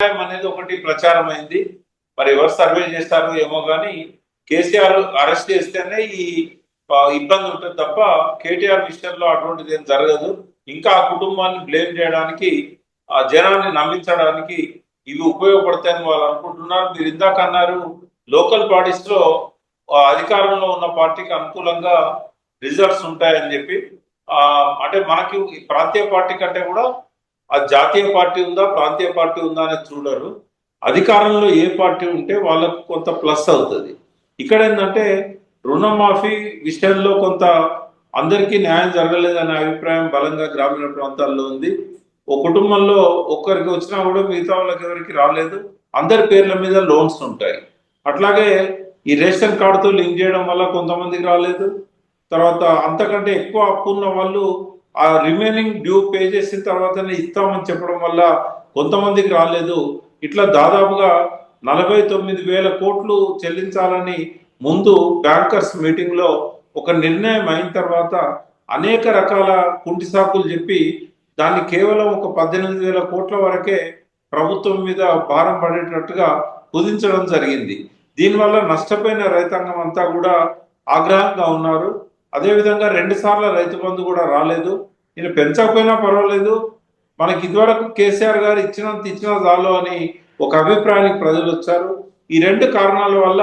అభిప్రాయం అనేది ఒకటి ప్రచారం అయింది మరి ఎవరు సర్వే చేస్తారు ఏమో కానీ కేసీఆర్ అరెస్ట్ చేస్తేనే ఈ ఇబ్బంది ఉంటుంది తప్ప కేటీఆర్ విషయంలో అటువంటిది ఏం జరగదు. ఇంకా ఆ కుటుంబాన్ని బ్లేమ్ చేయడానికి ఆ జనాన్ని నమ్మించడానికి ఇవి ఉపయోగపడతాయని వాళ్ళు అనుకుంటున్నారు. మీరు ఇందాక అన్నారు లోకల్ పార్టీస్లో అధికారంలో ఉన్న పార్టీకి అనుకూలంగా రిజల్ట్స్ ఉంటాయని చెప్పి ఆ అంటే మనకి ప్రాంతీయ పార్టీ కంటే కూడా ఆ జాతీయ పార్టీ ఉందా ప్రాంతీయ పార్టీ ఉందా అనేది చూడరు. అధికారంలో ఏ పార్టీ ఉంటే వాళ్ళకు కొంత ప్లస్ అవుతుంది. ఇక్కడ ఏంటంటే రుణమాఫీ విషయంలో కొంత అందరికీ న్యాయం జరగలేదనే అభిప్రాయం బలంగా గ్రామీణ ప్రాంతాల్లో ఉంది. ఓ కుటుంబంలో ఒక్కరికి వచ్చినా కూడా మిగతా వాళ్ళకి ఎవరికి రాలేదు. అందరి పేర్ల మీద లోన్స్ ఉంటాయి. అట్లాగే ఈ రేషన్ కార్డుతో లింక్ చేయడం వల్ల కొంతమందికి రాలేదు. తర్వాత అంతకంటే ఎక్కువ అప్పు ఉన్న వాళ్ళు ఆ రిమైనింగ్ డ్యూ పే చేసిన తర్వాతనే ఇస్తామని చెప్పడం వల్ల కొంతమందికి రాలేదు. ఇట్లా దాదాపుగా నలభై తొమ్మిది వేల కోట్లు చెల్లించాలని ముందు బ్యాంకర్స్ మీటింగ్లో ఒక నిర్ణయం అయిన తర్వాత అనేక రకాల కుంటి సాకులు చెప్పి దాన్ని కేవలం ఒక పద్దెనిమిది వేల కోట్ల వరకే ప్రభుత్వం మీద భారం పడేటట్టుగా కుదించడం జరిగింది. దీనివల్ల నష్టపోయిన రైతాంగం అంతా కూడా ఆగ్రహంగా ఉన్నారు. అదేవిధంగా రెండు సార్లు రైతు బంధు కూడా రాలేదు. నేను పెంచకపోయినా పర్వాలేదు. మనకి ఇదివరకు కేసీఆర్ గారు ఇచ్చినంత ఇచ్చిన చాలు అని ఒక అభిప్రాయానికి ప్రజలు వచ్చారు. ఈ రెండు కారణాల వల్ల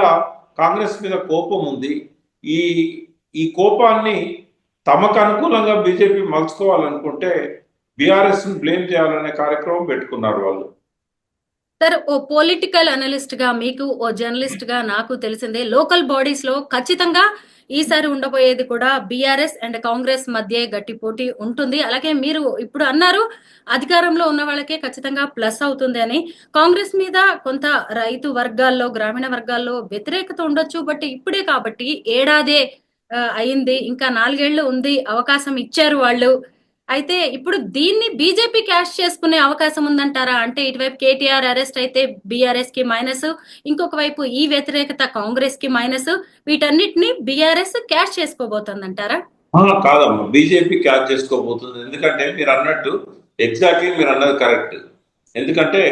కాంగ్రెస్ మీద కోపం ఉంది. ఈ ఈ కోపాన్ని తమకు అనుకూలంగా బీజేపీ మలుచుకోవాలనుకుంటే బీఆర్ఎస్ను బ్లేమ్ చేయాలనే కార్యక్రమం పెట్టుకున్నారు వాళ్ళు. సార్ ఓ పొలిటికల్ అనలిస్ట్గా మీకు ఓ జర్నలిస్ట్గా నాకు తెలిసిందే లోకల్ బాడీస్లో ఖచ్చితంగా ఈసారి ఉండబోయేది కూడా బీఆర్ఎస్ అండ్ కాంగ్రెస్ మధ్య గట్టి పోటీ ఉంటుంది. అలాగే మీరు ఇప్పుడు అన్నారు అధికారంలో ఉన్న వాళ్ళకే ఖచ్చితంగా ప్లస్ అవుతుంది అని. కాంగ్రెస్ మీద కొంత రైతు వర్గాల్లో గ్రామీణ వర్గాల్లో వ్యతిరేకత ఉండొచ్చు బట్ ఇప్పుడే కాబట్టి ఏడాదే అయింది. ఇంకా నాలుగేళ్ళు ఉంది అవకాశం ఇచ్చారు వాళ్ళు. అయితే ఇప్పుడు దీన్ని బీజేపీ క్యాష్ చేసుకునే అవకాశం ఉందంటారా? అంటే ఇటువైపు కేటీఆర్ అరెస్ట్ అయితే బీఆర్ఎస్కి మైనస్ ఇంకొక వైపు ఈ వ్యతిరేకత కాంగ్రెస్కి మైనస్ వీటన్నిటిని బీఆర్ఎస్ క్యాష్ చేసుకోబోతుందంటారా? కాదమ్మా. బీజేపీ క్యాచ్ చేసుకోబోతుంది. ఎందుకంటే మీరు అన్నట్టు ఎగ్జాక్ట్లీ మీరు అన్నది కరెక్ట్. ఎందుకంటే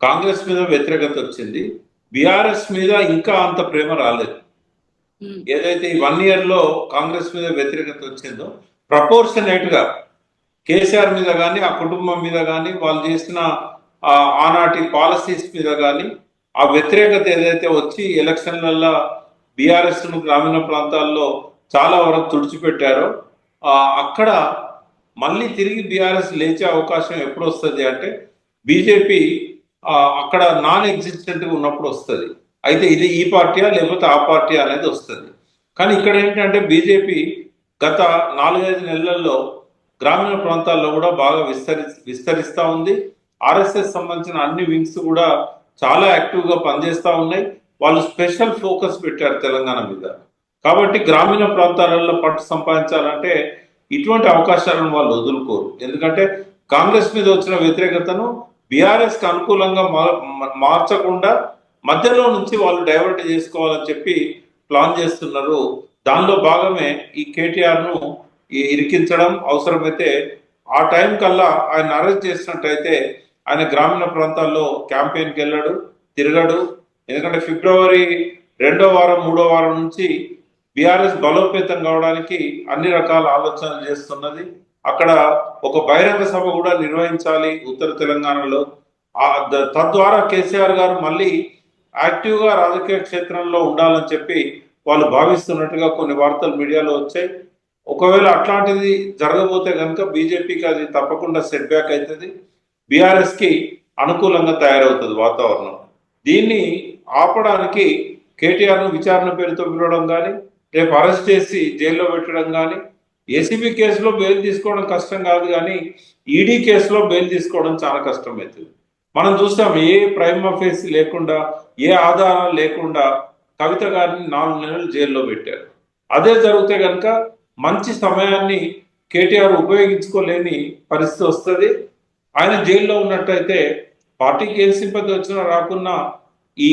కాంగ్రెస్ మీద వ్యతిరేకత వచ్చింది. బీఆర్ఎస్ మీద ఇంకా అంత ప్రేమ రాలేదు. ఏదైతే ఈ వన్ ఇయర్లో కాంగ్రెస్ మీద వ్యతిరేకత వచ్చిందో ప్రపోర్షనేట్గా కేసీఆర్ మీద కానీ ఆ కుటుంబం మీద కానీ వాళ్ళు చేసిన ఆనాటి పాలసీస్ మీద కానీ ఆ వ్యతిరేకత ఏదైతే వచ్చి ఎలక్షన్లలో బీఆర్ఎస్ గ్రామీణ ప్రాంతాల్లో చాలా వరకు తుడిచిపెట్టారో అక్కడ మళ్ళీ తిరిగి బీఆర్ఎస్ లేచే అవకాశం ఎప్పుడు వస్తుంది అంటే బీజేపీ అక్కడ నాన్ ఎగ్జిస్టెంట్ ఉన్నప్పుడు వస్తుంది. అయితే ఇది ఈ పార్టీయా లేకపోతే ఆ పార్టీ అనేది వస్తుంది. కానీ ఇక్కడ ఏంటంటే బీజేపీ గత నాలుగైదు నెలల్లో గ్రామీణ ప్రాంతాల్లో కూడా బాగా విస్తరి విస్తరిస్తూ ఉంది. ఆర్ఎస్ఎస్ సంబంధించిన అన్ని వింగ్స్ కూడా చాలా యాక్టివ్గా పనిచేస్తూ ఉన్నాయి. వాళ్ళు స్పెషల్ ఫోకస్ పెట్టారు తెలంగాణ మీద. కాబట్టి గ్రామీణ ప్రాంతాలలో పట్టు సంపాదించాలంటే ఇటువంటి అవకాశాలను వాళ్ళు వదులుకోరు. ఎందుకంటే కాంగ్రెస్ మీద వచ్చిన వ్యతిరేకతను బీఆర్ఎస్కి అనుకూలంగా మార్చకుండా మధ్యలో నుంచి వాళ్ళు డైవర్ట్ చేసుకోవాలని చెప్పి ప్లాన్ చేస్తున్నారు. దానిలో భాగమే ఈ కేటీఆర్ను ఇరికించడం అవసరమైతే ఆ టైం కల్లా ఆయన అరెస్ట్ చేసినట్టయితే ఆయన గ్రామీణ ప్రాంతాల్లో క్యాంపెయిన్కి వెళ్ళాడు తిరగడు. ఎందుకంటే ఫిబ్రవరి రెండో వారం మూడో వారం నుంచి బీఆర్ఎస్ బలోపేతం కావడానికి అన్ని రకాల ఆలోచనలు చేస్తున్నది. అక్కడ ఒక బహిరంగ సభ కూడా నిర్వహించాలి ఉత్తర తెలంగాణలో. తద్వారా కేసీఆర్ గారు మళ్ళీ యాక్టివ్గా రాజకీయ క్షేత్రంలో ఉండాలని చెప్పి వాళ్ళు భావిస్తున్నట్టుగా కొన్ని వార్తలు మీడియాలో వచ్చాయి. ఒకవేళ అట్లాంటిది జరగబోతే కనుక బీజేపీకి అది తప్పకుండా సెట్ బ్యాక్ అవుతుంది బీఆర్ఎస్కి అనుకూలంగా తయారవుతుంది వాతావరణం. దీన్ని ఆపడానికి కేటీఆర్ను విచారణ పేరుతో పిలవడం కానీ రేపు అరెస్ట్ చేసి జైల్లో పెట్టడం కానీ ఏసీబీ కేసులో బెయిల్ తీసుకోవడం కష్టం కాదు కానీ ఈడీ కేసులో బెయిల్ తీసుకోవడం చాలా కష్టం అవుతుంది మనం చూస్తాం ఏ ప్రైమ్ ఆఫీస్ లేకుండా ఏ ఆధారాలు లేకుండా కవిత గారిని నాలుగు నెలలు జైల్లో పెట్టారు. అదే జరిగితే కనుక మంచి సమయాన్ని కేటీఆర్ ఉపయోగించుకోలేని పరిస్థితి వస్తుంది. ఆయన జైల్లో ఉన్నట్టయితే పార్టీకి ఏం సింపతి వచ్చినా రాకున్నా ఈ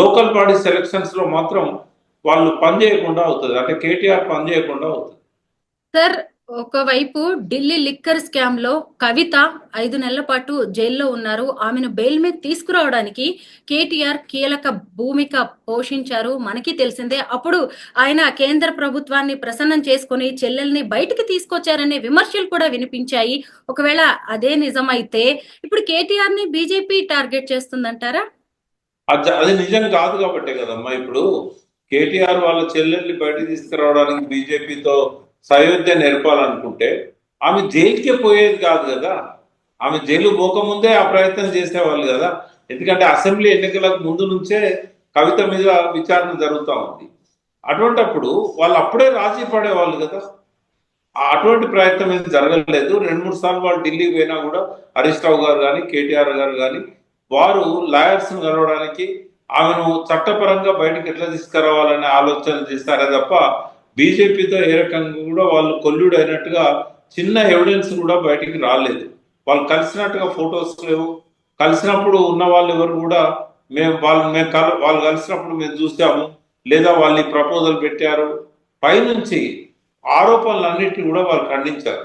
లోకల్ బాడీ సెలక్షన్స్లో మాత్రం వాళ్ళు పని చేయకుండా అవుతుంది. అంటే కేటీఆర్ పని చేయకుండా అవుతుంది. సార్ ఒకవైపు ఢిల్లీ లిక్కర్ స్కామ్లో కవిత ఐదు నెలల పాటు జైల్లో ఉన్నారు. ఆమెను బెయిల్ మీద తీసుకురావడానికి కేటీఆర్ కీలక భూమిక పోషించారు. మనకి తెలిసిందే. అప్పుడు ఆయన కేంద్ర ప్రభుత్వాన్ని ప్రసన్నం చేసుకుని చెల్లెల్ని బయటికి తీసుకొచ్చారనే విమర్శలు కూడా వినిపించాయి. ఒకవేళ అదే నిజమైతే ఇప్పుడు కేటీఆర్ని బీజేపీ టార్గెట్ చేస్తుందంటారా? అది నిజం కాదు కాబట్టే కదమ్మా. ఇప్పుడు కేటీఆర్ వాళ్ళ చెల్లెల్ని బయట తీసుకురావడానికి బీజేపీతో సయోధ్య నేర్పాలనుకుంటే ఆమె జైలుకే పోయేది కాదు కదా. ఆమె జైలు పోకముందే ఆ ప్రయత్నం చేసేవాళ్ళు కదా. ఎందుకంటే అసెంబ్లీ ఎన్నికలకు ముందు నుంచే కవిత మీద విచారణ జరుగుతూ ఉంది. అటువంటప్పుడు వాళ్ళు అప్పుడే రాజీ పడేవాళ్ళు కదా. అటువంటి ప్రయత్నం ఏం జరగలేదు. రెండు మూడు సార్లు వాళ్ళు ఢిల్లీకి పోయినా కూడా హరీష్ రావు గారు కానీ కేటీఆర్ గారు కానీ వారు లాయర్స్ను కలవడానికి ఆమెను చట్టపరంగా బయటకు ఎట్లా తీసుకురావాలనే ఆలోచన చేస్తారే తప్ప బీజేపీతో ఏ రకంగా కూడా వాళ్ళు కొల్లుడు అయినట్టుగా చిన్న ఎవిడెన్స్ కూడా బయటికి రాలేదు. వాళ్ళు కలిసినట్టుగా ఫొటోస్ లేవు. కలిసినప్పుడు ఉన్న వాళ్ళు ఎవరు కూడా మేము వాళ్ళు మేము కల వాళ్ళు కలిసినప్పుడు మేము చూసాము. లేదా వాళ్ళని ప్రపోజల్ పెట్టారు. పైనుంచి ఆరోపణలన్నింటినీ కూడా వాళ్ళు ఖండించారు.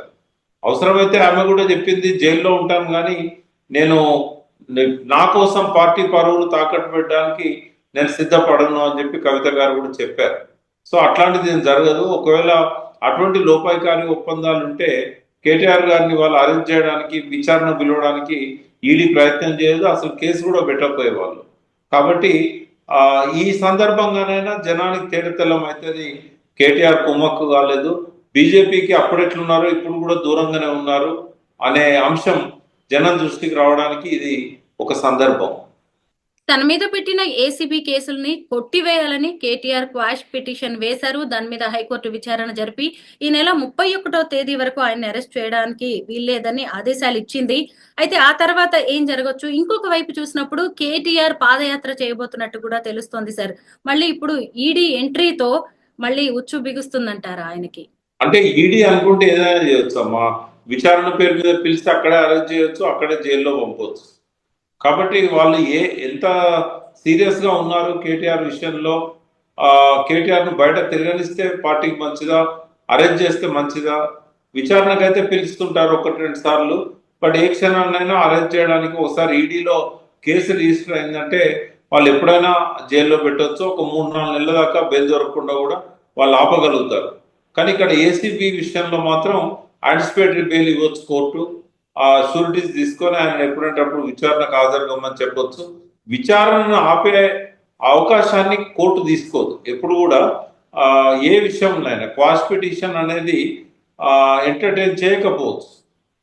అవసరమైతే ఆమె కూడా చెప్పింది జైల్లో ఉంటాను కానీ నేను నా కోసం పార్టీ పరువులు తాకట్టు పెట్టడానికి నేను సిద్ధపడను అని చెప్పి కవిత గారు కూడా చెప్పారు. సో అట్లాంటిది ఏం జరగదు. ఒకవేళ అటువంటి లోపాయికారి ఒప్పందాలు ఉంటే కేటీఆర్ గారిని వాళ్ళు అరెస్ట్ చేయడానికి విచారణ పిలవడానికి ఈడీ ప్రయత్నం చేయదు. అసలు కేసు కూడా పెట్టకపోయేవాళ్ళు. కాబట్టి ఆ ఈ సందర్భంగానైనా జనానికి తేడతెల్లం అవుతుంది కేటీఆర్ కుమ్మక్కు కాలేదు. బీజేపీకి అప్పుడెట్లున్నారు ఇప్పుడు కూడా దూరంగానే ఉన్నారు అనే అంశం జనం దృష్టికి రావడానికి ఇది ఒక సందర్భం. తన మీద పెట్టిన ఏసీబీ కేసుల్ని కొట్టివేయాలని కేటీఆర్ క్వాష్ పిటిషన్ వేశారు. దాని మీద హైకోర్టు విచారణ జరిపి ఈ నెల ముప్పై ఒకటో తేదీ వరకు ఆయన అరెస్ట్ చేయడానికి వీల్లేదని ఆదేశాలు ఇచ్చింది. అయితే ఆ తర్వాత ఏం జరగచ్చు? ఇంకొక వైపు చూసినప్పుడు కేటీఆర్ పాదయాత్ర చేయబోతున్నట్టు కూడా తెలుస్తోంది సార్. మళ్ళీ ఇప్పుడు ఈడీ ఎంట్రీతో మళ్ళీ ఉచ్చు బిగుస్తుందంటారా ఆయనకి? అంటే ఈడీ అనుకుంటే ఏదైనా చేయొచ్చు అమ్మా. విచారణ పేరు మీద పిలిస్తే అక్కడే అరెస్ట్ చేయొచ్చు అక్కడే జైల్లో పంపవచ్చు కాబట్టి వాళ్ళు ఏ ఎంత సీరియస్గా ఉన్నారు కేటీఆర్ విషయంలో కేటీఆర్ను బయట తిరగనిస్తే పార్టీకి మంచిదా అరెస్ట్ చేస్తే మంచిదా? విచారణకైతే పిలుస్తుంటారు ఒకటి రెండు సార్లు బట్ ఏ క్షణాన్నైనా అరెస్ట్ చేయడానికి ఒకసారి ఈడీలో కేసు రిజిస్టర్ అయిందంటే వాళ్ళు ఎప్పుడైనా జైల్లో పెట్టవచ్చు ఒక మూడు నాలుగు నెలల దాకా బెయిల్ దొరకకుండా కూడా వాళ్ళు ఆపగలుగుతారు. కానీ ఇక్కడ ఏసీబీ విషయంలో మాత్రం యాంటిసిపేటరీ బెయిల్ ఇవ్వచ్చు కోర్టు. ఆ షూరిటీస్ తీసుకొని ఆయన ఎప్పుడంటే అప్పుడు విచారణకు హాజరుగమ్మని చెప్పొచ్చు. విచారణను ఆపే అవకాశాన్ని కోర్టు తీసుకోదు. ఎప్పుడు కూడా ఆ, ఏ విషయంలో క్వాష్ పిటిషన్ అనేది ఎంటర్టైన్ చేయకపోవచ్చు.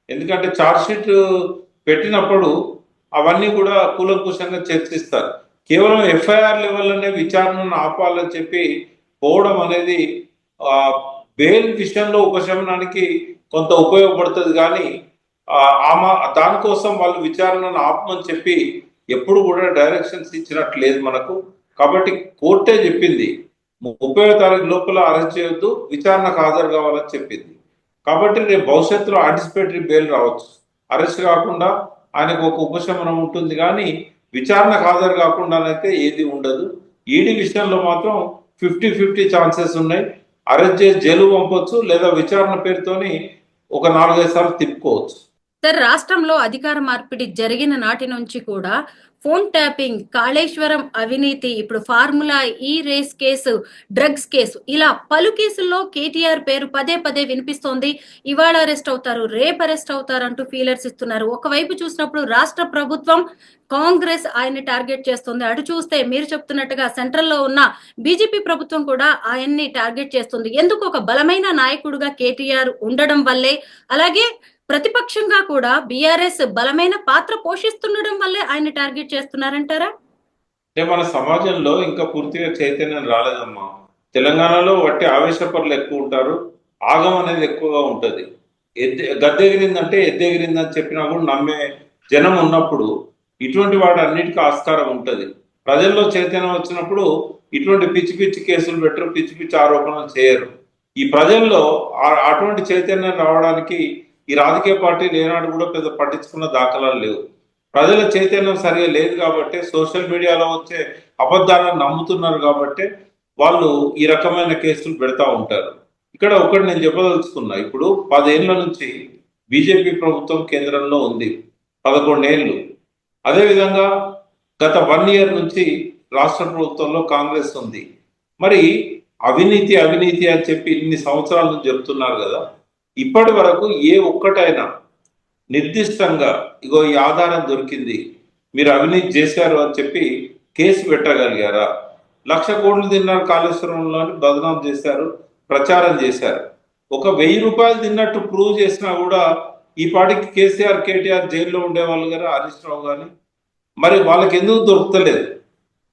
ఎందుకంటే ఛార్జ్ షీట్ పెట్టినప్పుడు అవన్నీ కూడా కూలంకుషంగా చర్చిస్తారు. కేవలం ఎఫ్ఐఆర్ లెవెల్లోనే విచారణను ఆపాలని చెప్పి పోవడం అనేది ఆ, బెయిల్ విషయంలో ఉపశమనానికి కొంత ఉపయోగపడుతుంది కానీ ఆమె దానికోసం వాళ్ళు విచారణను ఆపమని చెప్పి ఎప్పుడు కూడా డైరెక్షన్స్ ఇచ్చినట్టు లేదు మనకు. కాబట్టి కోర్టే చెప్పింది ముప్పై తారీఖు లోపల అరెస్ట్ చేయొద్దు విచారణకు హాజరు కావాలని చెప్పింది. కాబట్టి రేపు భవిష్యత్తులో ఆంటిసిపేటరీ బెయిల్ రావచ్చు. అరెస్ట్ కాకుండా ఆయనకు ఒక ఉపశమనం ఉంటుంది కానీ విచారణకు హాజరు కాకుండానైతే ఏది ఉండదు. ఈడీ విషయంలో మాత్రం ఫిఫ్టీ ఫిఫ్టీ ఛాన్సెస్ ఉన్నాయి. అరెస్ట్ చేసి జైలు పంపొచ్చు లేదా విచారణ పేరుతోని ఒక నాలుగైదు సార్లు తిప్పుకోవచ్చు. సార్ రాష్ట్రంలో అధికార మార్పిడి జరిగిన నాటి నుంచి కూడా ఫోన్ ట్యాపింగ్ కాళేశ్వరం అవినీతి ఇప్పుడు ఫార్ములా ఈ రేస్ కేసు డ్రగ్స్ కేసు ఇలా పలు కేసుల్లో కేటీఆర్ పేరు పదే పదే వినిపిస్తోంది. ఇవాళ అరెస్ట్ అవుతారు రేపు అరెస్ట్ అవుతారు అంటూ ఫీలర్స్ ఇస్తున్నారు. ఒకవైపు చూసినప్పుడు రాష్ట్ర ప్రభుత్వం కాంగ్రెస్ ఆయన్ని టార్గెట్ చేస్తుంది. అటు చూస్తే మీరు చెప్తున్నట్టుగా సెంట్రల్లో ఉన్న బీజేపీ ప్రభుత్వం కూడా ఆయన్ని టార్గెట్ చేస్తుంది. ఎందుకు ఒక బలమైన నాయకుడుగా కేటీఆర్ ఉండడం వల్లే? అలాగే ప్రతిపక్షంగా కూడా బీఆర్ఎస్ బలమైన పాత్ర పోషిస్తుండడం వల్లే ఆయన టార్గెట్ చేస్తున్నారంటారా? అంటే మన సమాజంలో ఇంకా పూర్తిగా చైతన్యం రాలేదమ్మా. తెలంగాణలో వట్టి ఆవేశపరులు ఎక్కువ ఉంటారు. ఆగం అనేది ఎక్కువగా ఉంటుంది. ఎద్దె గద్దెగిరిందంటే ఎద్దెగిరిందని చెప్పినా కూడా నమ్మే జనం ఉన్నప్పుడు ఇటువంటి వాటి అన్నిటికీ ఆస్కారం ఉంటుంది. ప్రజల్లో చైతన్యం వచ్చినప్పుడు ఇటువంటి పిచ్చి పిచ్చి కేసులు పెట్టరు పిచ్చి పిచ్చి ఆరోపణలు చేయరు. ఈ ప్రజల్లో అటువంటి చైతన్యం రావడానికి ఈ రాజకీయ పార్టీ ఏనాడు కూడా పెద్ద పట్టించుకున్న దాఖలాలు లేవు. ప్రజల చైతన్యం సరిగా లేదు కాబట్టి సోషల్ మీడియాలో వచ్చే అబద్ధాలను నమ్ముతున్నారు కాబట్టి వాళ్ళు ఈ రకమైన కేసులు పెడతా ఉంటారు. ఇక్కడ ఒకటి నేను చెప్పదలుచుకున్నా ఇప్పుడు పదేళ్ళ నుంచి బీజేపీ ప్రభుత్వం కేంద్రంలో ఉంది పదకొండేళ్ళు అదేవిధంగా గత వన్ ఇయర్ నుంచి రాష్ట్ర ప్రభుత్వంలో కాంగ్రెస్ ఉంది. మరి అవినీతి అవినీతి అని చెప్పి ఇన్ని సంవత్సరాల నుంచి చెప్తున్నారు కదా ఇప్పటి వరకు ఏ ఒక్కటైనా నిర్దిష్టంగా ఇగో ఈ ఆధారం దొరికింది మీరు అవినీతి చేశారు అని చెప్పి కేసు పెట్టగలిగారా? లక్ష కోట్లు తిన్నారు కాళేశ్వరంలో బదనాం చేశారు ప్రచారం చేశారు. ఒక వెయ్యి రూపాయలు తిన్నట్టు ప్రూవ్ చేసినా కూడా ఈ పాటికి కేసీఆర్ కేటీఆర్ జైల్లో ఉండేవాళ్ళు కదా హరీష్ రావు కానీ మరి వాళ్ళకి ఎందుకు దొరుకుతలేదు?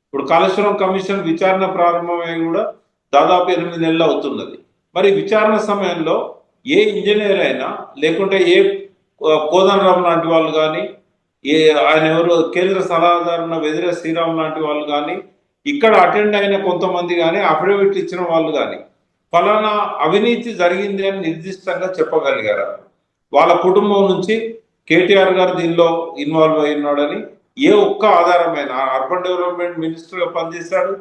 ఇప్పుడు కాళేశ్వరం కమిషన్ విచారణ ప్రారంభమై కూడా దాదాపు ఎనిమిది నెలలు అవుతున్నది. మరి విచారణ సమయంలో ఏ ఇంజనీర్ అయినా లేకుంటే ఏ కోదండరామ్ లాంటి వాళ్ళు కానీ ఏ ఆయన ఎవరు కేంద్ర సలహాదారున్న వెదిరే శ్రీరామ్ లాంటి వాళ్ళు కానీ ఇక్కడ అటెండ్ అయిన కొంతమంది కానీ అఫిడవిట్ ఇచ్చిన వాళ్ళు కానీ ఫలానా అవినీతి జరిగింది అని నిర్దిష్టంగా చెప్పగలిగారు? వాళ్ళ కుటుంబం నుంచి కేటీఆర్ గారు దీనిలో ఇన్వాల్వ్ అయినాడని ఏ ఒక్క ఆధారమైన అర్బన్ డెవలప్మెంట్ మినిస్టర్గా పనిచేశాడు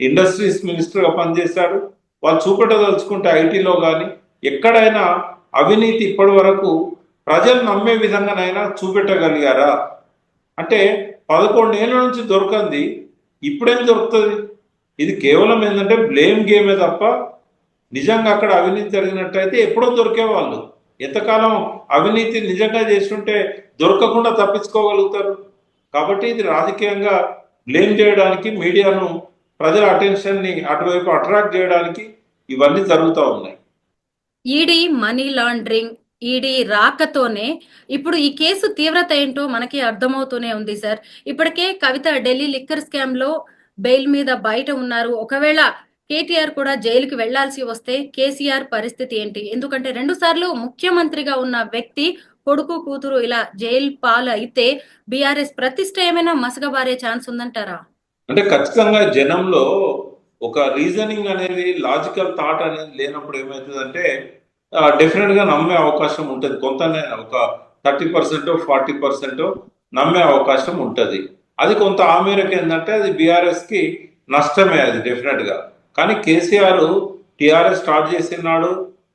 ఇండస్ట్రీస్ మినిస్టర్గా పనిచేశాడు వాళ్ళు చూపెట్టదలుచుకుంటే ఐటీలో కానీ ఎక్కడైనా అవినీతి ఇప్పటి వరకు ప్రజలు నమ్మే విధంగానైనా చూపెట్టగలిగారా? అంటే పదకొండేళ్ళ నుంచి దొరకంది ఇప్పుడేం దొరుకుతుంది? ఇది కేవలం ఏంటంటే బ్లేమ్ గేమే తప్ప నిజంగా అక్కడ అవినీతి జరిగినట్టయితే ఎప్పుడో దొరికేవాళ్ళు. ఎంతకాలం అవినీతి నిజంగా చేస్తుంటే దొరకకుండా తప్పించుకోగలుగుతారు? కాబట్టి ఇది రాజకీయంగా బ్లేమ్ చేయడానికి మీడియాను ప్రజల అటెన్షన్ని అటువైపు అట్రాక్ట్ చేయడానికి ఇవన్నీ జరుగుతూ ఉన్నాయి. ఈడీ మనీ లాండరింగ్ ఈడీ రాకతోనే ఇప్పుడు ఈ కేసు తీవ్రత ఏంటో మనకి అర్థమవుతూనే ఉంది సార్. ఇప్పటికే కవిత ఢిల్లీ లిక్కర్ స్కామ్లో బెయిల్ మీద బయట ఉన్నారు. ఒకవేళ కేటీఆర్ కూడా జైలుకి వెళ్ళాల్సి వస్తే కేసీఆర్ పరిస్థితి ఏంటి? ఎందుకంటే రెండు సార్లు ముఖ్యమంత్రిగా ఉన్న వ్యక్తి కొడుకు కూతురు ఇలా జైలు పాలు అయితే బీఆర్ఎస్ ప్రతిష్ట ఏమైనా మసగబారే ఛాన్స్ ఉందంటారా? అంటే ఖచ్చితంగా జనంలో ఒక రీజనింగ్ అనేది లాజికల్ థాట్ అనేది లేనప్పుడు ఏమవుతుందంటే డెఫినెట్గా నమ్మే అవకాశం ఉంటుంది. కొంత ఒక థర్టీ పర్సెంట్ ఫార్టీ పర్సెంట్ నమ్మే అవకాశం ఉంటుంది. అది కొంత ఆ మేరకు ఏంటంటే అది బీఆర్ఎస్కి నష్టమే అది డెఫినెట్గా. కానీ కేసీఆర్ టీఆర్ఎస్ స్టార్ట్ చేసినాడు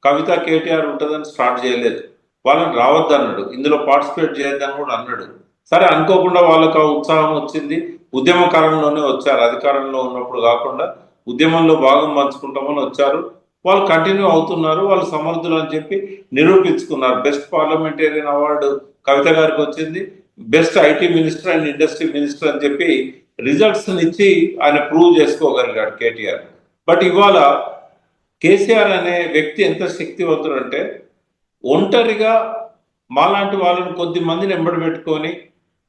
కవిత కేటీఆర్ ఉంటుందని స్టార్ట్ చేయలేదు. వాళ్ళని రావద్దన్నాడు. ఇందులో పార్టిసిపేట్ చేయొద్దని కూడా అన్నాడు. సరే అనుకోకుండా వాళ్ళకు ఆ ఉత్సాహం వచ్చింది. ఉద్యమ కాలంలోనే వచ్చారు. అధికారంలో ఉన్నప్పుడు కాకుండా ఉద్యమంలో భాగం పంచుకుంటామని వచ్చారు. వాళ్ళు కంటిన్యూ అవుతున్నారు వాళ్ళు సమర్థులు అని చెప్పి నిరూపించుకున్నారు. బెస్ట్ పార్లమెంటేరియన్ అవార్డు కవిత గారికి వచ్చింది. Best IT minister and industry minister అని చెప్పి రిజల్ట్స్ ఇచ్చి ఆయన ప్రూవ్ చేసుకోగలిగాడు కేటీఆర్. బట్ ఇవాళ కేసీఆర్ అనే వ్యక్తి ఎంత శక్తివంతుడు అంటే ఒంటరిగా మాలాంటి వాళ్ళని కొద్ది మందిని ఎంబడి పెట్టుకొని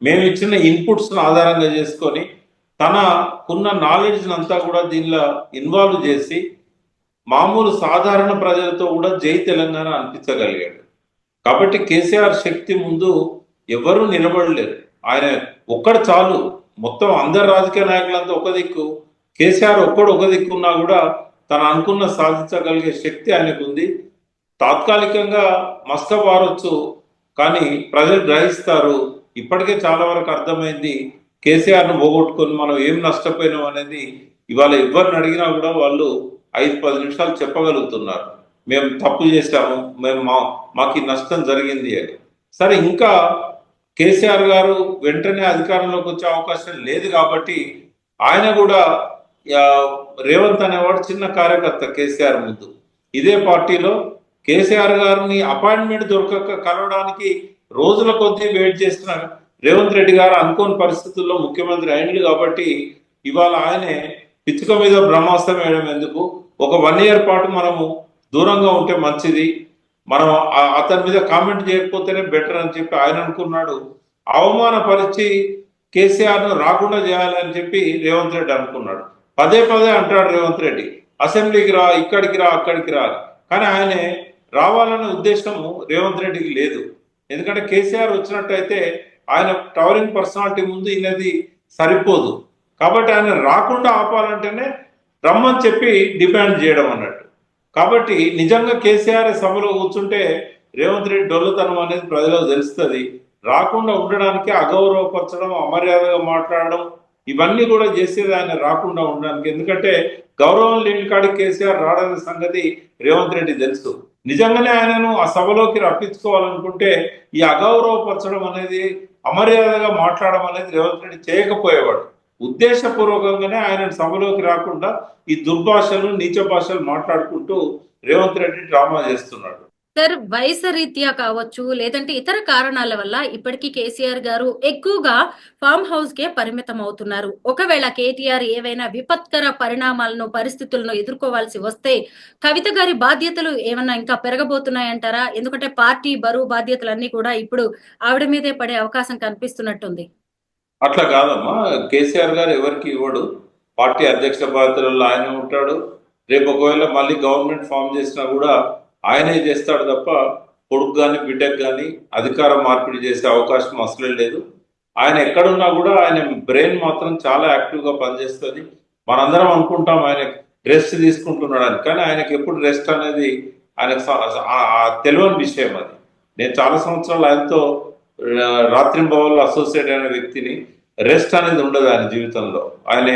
మేము ఇచ్చిన ఇన్పుట్స్ను ఆధారంగా చేసుకొని తనకున్న నాలెడ్జ్ అంతా కూడా దీనిలో ఇన్వాల్వ్ చేసి మామూలు సాధారణ ప్రజలతో కూడా జై తెలంగాణ అనిపించగలిగాడు. కాబట్టి కేసీఆర్ శక్తి ముందు ఎవరూ నిలబడలేరు. ఆయన ఒక్కడ చాలు. మొత్తం అందరు రాజకీయ నాయకులంతా ఒక దిక్కు. కేసీఆర్ ఒక్కడు ఒక దిక్కున్నా కూడా తను అనుకున్న సాధించగలిగే శక్తి ఆయనకు ఉంది. తాత్కాలికంగా మస్తబారొచ్చు కానీ ప్రజలు గ్రహిస్తారు. ఇప్పటికే చాలా వరకు అర్థమైంది కేసీఆర్ను పోగొట్టుకొని మనం ఏం నష్టపోయినాం అనేది. ఇవాళ ఎవరిని అడిగినా కూడా వాళ్ళు ఐదు పది నిమిషాలు చెప్పగలుగుతున్నారు. మేము తప్పు చేశాము మేము మా మాకు నష్టం జరిగింది అని. సరే ఇంకా కేసీఆర్ గారు వెంటనే అధికారంలోకి వచ్చే అవకాశం లేదు కాబట్టి ఆయన కూడా రేవంత్ అనేవాడు చిన్న కార్యకర్త కేసీఆర్ ముందు. ఇదే పార్టీలో కేసీఆర్ గారిని అపాయింట్మెంట్ దొరకక కలవడానికి రోజుల కొద్దీ వెయిట్ చేసిన రేవంత్ రెడ్డి గారు అనుకోని పరిస్థితుల్లో ముఖ్యమంత్రి అయింది కాబట్టి ఇవాళ ఆయనే పిచ్చుక మీద బ్రహ్మాస్త్రం వేయడం ఎందుకు? ఒక వన్ ఇయర్ పాటు మనము దూరంగా ఉంటే మంచిది. మనం అతని మీద కామెంట్ చేయకపోతేనే బెటర్ అని చెప్పి ఆయన అనుకున్నాడు. అవమానపరిచి కేసీఆర్ను రాకుండా చేయాలని చెప్పి రేవంత్ రెడ్డి అనుకున్నాడు. పదే పదే అంటాడు రేవంత్ రెడ్డి అసెంబ్లీకి రా ఇక్కడికి రా అక్కడికి రా కానీ ఆయన రావాలనే ఉద్దేశము రేవంత్ రెడ్డికి లేదు. ఎందుకంటే కేసీఆర్ వచ్చినట్టయితే ఆయన టవరింగ్ పర్సనాలిటీ ముందు ఈయనది సరిపోదు. కాబట్టి ఆయన రాకుండా ఆపాలంటేనే రమ్మని చెప్పి డిమాండ్ చేయడం అన్నట్టు. కాబట్టి నిజంగా కేసీఆర్ సభలో కూర్చుంటే రేవంత్ రెడ్డి డొల్లతనం అనేది ప్రజలకు తెలుస్తుంది. రాకుండా ఉండడానికి అగౌరవపరచడం అమర్యాదగా మాట్లాడడం ఇవన్నీ కూడా చేసేది ఆయన రాకుండా ఉండడానికి. ఎందుకంటే గౌరవం లేని కాడికి కేసీఆర్ రావడం సంగతి రేవంత్ రెడ్డి తెలుసు. నిజంగానే ఆయనను ఆ సభలోకి రప్పించుకోవాలనుకుంటే ఈ అగౌరవపరచడం అనేది అమర్యాదగా మాట్లాడడం అనేది రేవంత్ రెడ్డి చేయకపోయేవాడు. ఉద్దేశపూర్వకంగానే ఆయన సభలోకి రాకుండా ఈ దుర్భాషలు నీచ భాషలు మాట్లాడుకుంటూ రేవంత్ రెడ్డి డ్రామా చేస్తున్నాడు. సార్ వయసు రీత్యా కావచ్చు లేదంటే ఇతర కారణాల వల్ల ఇప్పటికీ కేసీఆర్ గారు ఎక్కువగా ఫామ్ హౌస్ కే పరిమితం అవుతున్నారు. ఒకవేళ కేటీఆర్ ఏవైనా విపత్కర పరిణామాలను పరిస్థితులను ఎదుర్కోవాల్సి వస్తే కవిత గారి బాధ్యతలు ఏమన్నా ఇంకా పెరగబోతున్నాయంటారా? ఎందుకంటే పార్టీ బరువు బాధ్యతలన్నీ కూడా ఇప్పుడు ఆవిడ మీదే పడే అవకాశం కనిపిస్తున్నట్టుంది. అట్లా కాదమ్మా. కేసీఆర్ గారు ఎవరికి ఇవ్వడు. పార్టీ అధ్యక్ష బాధ్యతలలో ఆయన ఉంటాడు. రేపు ఒకవేళ మళ్ళీ గవర్నమెంట్ ఫామ్ చేసినా కూడా ఆయనే చేస్తాడు తప్ప కొడుకు కానీ బిడ్డకు కానీ అధికార మార్పిడి చేసే అవకాశం అసలే లేదు. ఆయన ఎక్కడున్నా కూడా ఆయన బ్రెయిన్ మాత్రం చాలా యాక్టివ్గా పనిచేస్తుంది. మనందరం అనుకుంటాం ఆయన రెస్ట్ తీసుకుంటున్నాడు అని. కానీ ఆయనకి ఎప్పుడు రెస్ట్ అనేది ఆయనకు తెలియని విషయం అది. నేను చాలా సంవత్సరాలు ఆయనతో రాత్రింబవల్లో అసోసియేట్ అయిన వ్యక్తిని రెస్ట్ అనేది ఉండదు ఆయన జీవితంలో. ఆయన